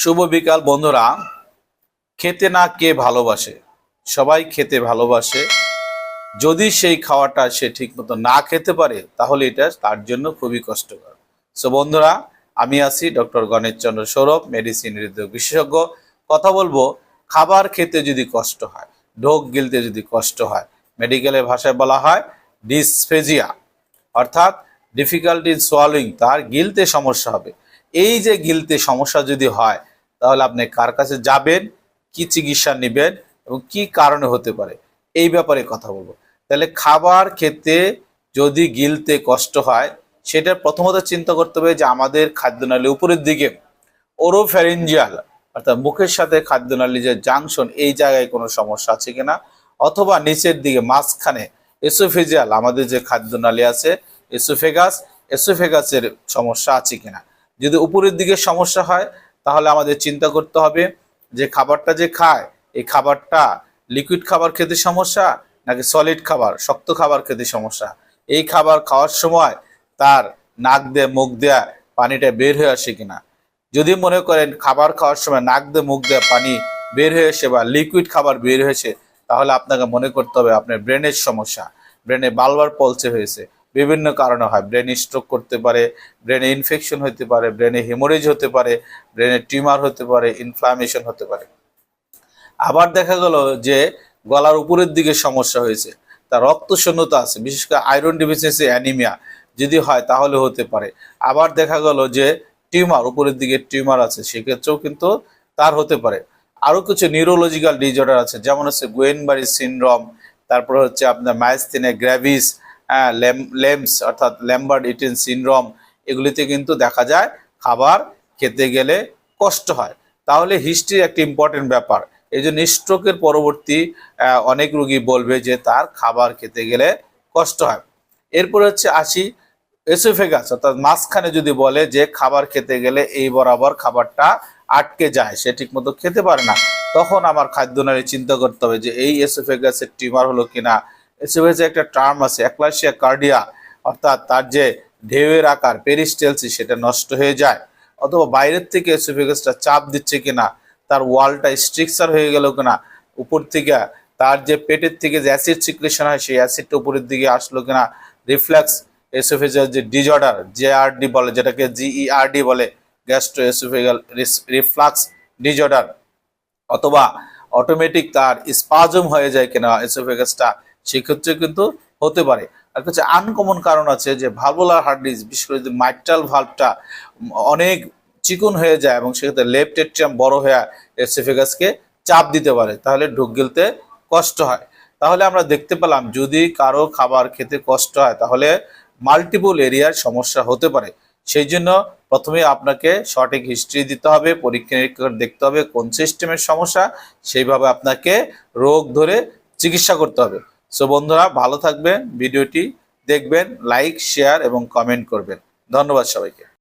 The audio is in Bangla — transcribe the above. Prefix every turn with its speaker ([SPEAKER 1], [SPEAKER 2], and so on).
[SPEAKER 1] শুভ বিকাল, বন্ধুরা। খেতে না কে ভালোবাসে? সবাই খেতে ভালোবাসে। যদি সেই খাওয়াটা সে ঠিকমতো না খেতে পারে, তাহলে এটা তার জন্য খুবই কষ্টকর। সো বন্ধুরা, আমি আছি ডক্টর গণেশ চন্দ্র সৌরভ, মেডিসিন হৃদয় বিশেষজ্ঞ। কথা বলব, খাবার খেতে যদি কষ্ট হয়, ঢোক গিলতে যদি কষ্ট হয়, মেডিকেলের ভাষায় বলা হয় ডিসফেজিয়া। অর্থাৎ ডিফিকাল্টি ইন সোয়ালিং তার গিলতে সমস্যা হবে। এই যে গিলতে সমস্যা যদি হয়, তাহলে আপনি কার কাছে যাবেন, কি চিকিৎসা নেবেন এবং কি কারণে হতে পারে? এই ব্যাপারে কথা বলব। তাহলে খাবার খেতে যদি গিলতে কষ্ট হয়, সেটা প্রথমত চিন্তা করতে হবে যে আমাদের খাদ্যনালী উপরের দিকে। ওরোফ্যারিঞ্জিয়াল অর্থাৎ মুখের সাথে খাদ্যনালী যে জাংশন, এই জায়গায় কোনো সমস্যা আছে কিনা? অথবা নিচের দিকে, মাঝখানে, এসোফেজিয়াল, আমাদের যে খাদ্যনালী আছে, এসোফেগাস, এসোফেগাসের সমস্যা আছে কিনা? যদি উপরের দিকে সমস্যা হয়, তাহলে আমাদের চিন্তা করতে হবে যে খাবারটা যে খায়, এই খাবারটা লিকুইড খাবার খেতে সমস্যা নাকি সলিড খাবার, শক্ত খাবার খেতে সমস্যা? এই খাবার খাওয়ার সময় তার নাক দিয়ে, মুখ দেয়া পানিটা বের হয়ে আসে কিনা? যদি মনে করেন খাবার খাওয়ার সময় নাক দিয়ে, মুখ দিয়ে পানি বের হয়ে এসে বা লিকুইড খাবার বের হয়েছে, তাহলে আপনাকে মনে করতে হবে আপনার ব্রেনের সমস্যা। ব্রেনে বালবার পলসে হয়েছে। বিভিন্ন কারণে হয়। ব্রেন স্ট্রোক করতে পারে ব্রেনে ইনফেকশন হতে পারে ব্রেনে হেমোরেজ হতে পারে ব্রেনে টিউমার হতে পারে ইনফ্লামেশন হতে পারে। আবার দেখা গেল যে গলার উপরের দিকে সমস্যা হয়েছে তার রক্ত শূন্যতা আছে, বিশেষ করে আয়রন ডিফিসিয়েন্সি অ্যানিমিয়া যদি হয় তাহলে হতে পারে। আবার দেখা গেল যে টিউমার উপরের দিকে টিউমার আছে, সেক্ষেত্রেও কিন্তু তার হতে পারে। আরও কিছু নিউরোলজিক্যাল ডিজর্ডার আছে, যেমন হচ্ছে গোয়েনবারি সিনড্রোম তারপরে হচ্ছে আপনার মাইস্থিনে গ্র্যাভিস হ্যাঁ লেমস অর্থাৎ ল্যাম্বার্ড ইটেন সিনড্রোম, এগুলিতে কিন্তু দেখা যায় খাবার খেতে গেলে কষ্ট হয়। তাহলে হিস্ট্রি একটি ইম্পর্টেন্ট ব্যাপার, এই জন্য স্ট্রোকের পরবর্তী অনেক রুগী বলবে যে তার খাবার খেতে গেলে কষ্ট হয়। এরপর হচ্ছে আসি এসোফেগাস, অর্থাৎ মাঝখানে যদি বলে যে খাবার খেতে গেলে এই বরাবর খাবারটা আটকে যায়, সে ঠিকমতো খেতে পারে না, তখন আমার খাদ্য খাদ্যনালী চিন্তা করতে হবে যে এই এসোফেগাসের টিউমার হলো কিনা এসোফেগাসের একটা টার্ম আছে অ্যাক্লাসিয়া কার্ডিয়া অর্থাৎ তার যে ঢেউয়ের আকার পেরিস্টেলসি সেটা নষ্ট হয়ে যায়। অথবা বাইরের থেকে এসোফেগাসটা চাপ দিচ্ছে কিনা, তার ওয়ালটা স্ট্রিকচার হয়ে গেল কিনা, উপর থেকে তার যে পেটের থেকে যে অ্যাসিড সিক্রেশন হয়, সেই অ্যাসিডটা উপরের দিকে আসলো কিনা রিফ্লেক্স এসোফেজাল যে ডিজর্ডার জেআরডি বলে, যেটাকে জিইআরডি বলে গ্যাস্ট্রো এসোফেগাল রিফ্লাক্স ডিজর্ডার অথবা অটোমেটিক তার স্পাজম হয়ে যায় কিনা এসোফেগাসটা সেক্ষেত্রে কিন্তু হতে পারে। আর কিছু আনকমন কারণ আছে যে ভালভুলার হার্ট ডিজ বিশেষ করে যদি মাইট্রাল ভাল্বটা অনেক চিকন হয়ে যায় এবং সেক্ষেত্রে লেফট এট্রিয়াম বড় হয়ে এসোফেগাসকে চাপ দিতে পারে, তাহলে ঢুক গিলতে কষ্ট হয়। তাহলে আমরা দেখতে পেলাম যদি কারও খাবার খেতে কষ্ট হয়, তাহলে মাল্টিপল এরিয়ার সমস্যা হতে পারে। সেই জন্য প্রথমে আপনাকে সঠিক হিস্ট্রি দিতে হবে, পরীক্ষা নিরীক্ষা দেখতে হবে কোন সিস্টেমের সমস্যা, সেইভাবে আপনাকে রোগ ধরে চিকিৎসা করতে হবে। সো বন্ধুরা ভালো থাকবেন ভিডিওটি দেখবেন লাইক শেয়ার এবং কমেন্ট করবেন। ধন্যবাদ সবাইকে।